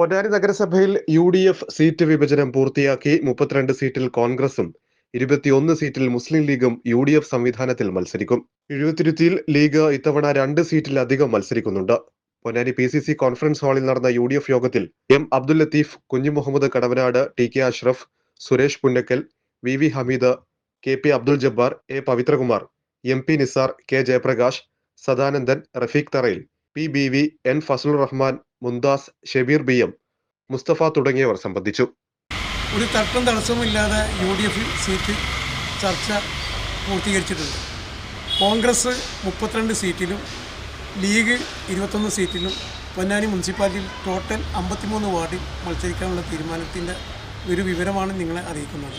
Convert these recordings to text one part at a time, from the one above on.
പൊന്നാനി നഗരസഭയിൽ U D F seat വിഭജനം പൂർത്തിയാക്കി മുപ്പത്തിരണ്ട് സീറ്റിൽ കോൺഗ്രസും ഇരുപത്തിയൊന്ന് സീറ്റിൽ മുസ്ലിം ലീഗും യു ഡി എഫ് സംവിധാനത്തിൽ മത്സരിക്കും. എഴുപത്തിരുത്തിയിൽ ലീഗ് ഇത്തവണ രണ്ട് സീറ്റിലധികം മത്സരിക്കുന്നുണ്ട്. Ponnani P C C conference ഹാളിൽ നടന്ന യു ഡി എഫ് യോഗത്തിൽ M Abdul Latheef Kunhu Muhammad Kadavanad T K Ashraf Suresh Punnakkal V V Hameed K P Abdul Jabbar A Pavithrakumar M P Nisar K Jayaprakash Sadanandan Rafeeq Tharayil P B V N Fazalur Rahman Mumtaz Shabeer B M Musthafa തുടങ്ങിയവർ സംബന്ധിച്ചു. ഒരു തർക്കം തടസ്സമില്ലാതെ U D F seat ചർച്ച പൂർത്തീകരിച്ചിട്ടുണ്ട്. കോൺഗ്രസ് മുപ്പത്തിരണ്ട് സീറ്റിലും league ഇരുപത്തൊന്ന് സീറ്റിലും പൊന്നാനി മുനിസിപ്പാലിറ്റിയിൽ ടോട്ടൽ അമ്പത്തിമൂന്ന് വാർഡിൽ മത്സരിക്കാനുള്ള തീരുമാനത്തിന്റെ ഒരു വിവരമാണ് നിങ്ങളെ അറിയിക്കുന്നത്.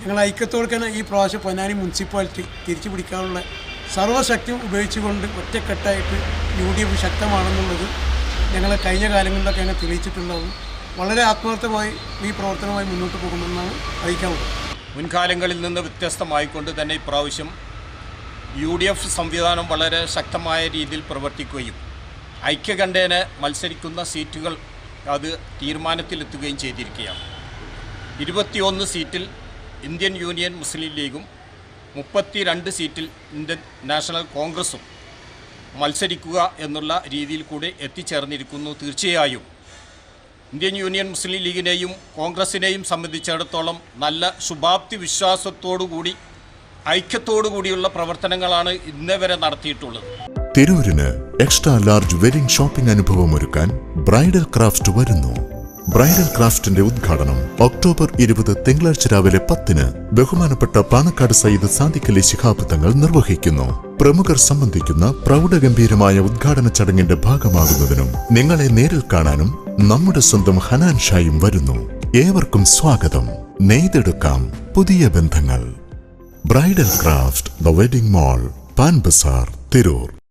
ഞങ്ങൾ ഐക്യത്തോടെയാണ് ഈ പ്രാവശ്യം പൊന്നാനി മുനിസിപ്പാലിറ്റി തിരിച്ചു പിടിക്കാനുള്ള സർവശക്തിയും ഉപയോഗിച്ചുകൊണ്ട് ഒറ്റക്കെട്ടായിട്ട് യു ഡി എഫ് ശക്തമാണെന്നുള്ളത് ഞങ്ങളെ കഴിഞ്ഞ കാലങ്ങളിലൊക്കെ ഞങ്ങൾ തെളിയിച്ചിട്ടുണ്ടാവും. വളരെ ആത്മാർത്ഥമായി ഈ പ്രവർത്തനവുമായി മുന്നോട്ട് പോകുമെന്നാണ് അറിയിക്കാവുന്നത് മുൻകാലങ്ങളിൽ നിന്ന് വ്യത്യസ്തമായിക്കൊണ്ട് തന്നെ ഇപ്രാവശ്യം യു ഡി എഫ് സംവിധാനം വളരെ ശക്തമായ രീതിയിൽ പ്രവർത്തിക്കുകയും ഐക്യകണ്ഠേന മത്സരിക്കുന്ന സീറ്റുകൾ അത് തീരുമാനത്തിലെത്തുകയും ചെയ്തിരിക്കുകയാണ്. ഇരുപത്തിയൊന്ന് സീറ്റിൽ ഇന്ത്യൻ യൂണിയൻ മുസ്ലിം ലീഗും മുപ്പത്തി സീറ്റിൽ ഇന്ത്യൻ നാഷണൽ കോൺഗ്രസും മത്സരിക്കുക എന്നുള്ള രീതിയിൽ കൂടെ എത്തിച്ചേർന്നിരിക്കുന്നു തീർച്ചയായും. ഇന്ത്യൻ യൂണിയൻ മുസ്ലിം ലീഗിനെയും കോൺഗ്രസിനെയും സംബന്ധിച്ചിടത്തോളം നല്ല ശുഭാപ്തി വിശ്വാസത്തോടുകൂടി ഐക്യത്തോടു പ്രവർത്തനങ്ങളാണ് ഇന്നേ വരെ നടത്തിയിട്ടുള്ളത്. തിരൂരിന് എക്സ്ട്രാ ലാർജ് വെഡിംഗ് ഷോപ്പിംഗ് അനുഭവം ഒരുക്കാൻ ബ്രൈഡൽ ക്രാഫ്റ്റ് വരുന്നു. ബ്രൈഡൽ ക്രാഫ്റ്റിന്റെ ഉദ്ഘാടനം ഒക്ടോബർ ഇരുപത് തിങ്കളാഴ്ച രാവിലെ പത്തിന് ബഹുമാനപ്പെട്ട പാണക്കാട് സയ്യിദ് സാദിഖലി ശിഹാബ് തങ്ങൾ നിർവഹിക്കുന്നു. പ്രമുഖർ സംബന്ധിക്കുന്ന പ്രൗഢഗംഭീരമായ ഉദ്ഘാടന ചടങ്ങിന്റെ ഭാഗമാകുന്നതിനും നിങ്ങളെ നേരിൽ കാണാനും നമ്മുടെ സ്വന്തം ഹനാൻ ഷായും വരുന്നു. ഏവർക്കും സ്വാഗതം. നെയ്തെടുക്കാം പുതിയ ബന്ധങ്ങൾ. Bridal craft the wedding mall Pan Bazar Tirur.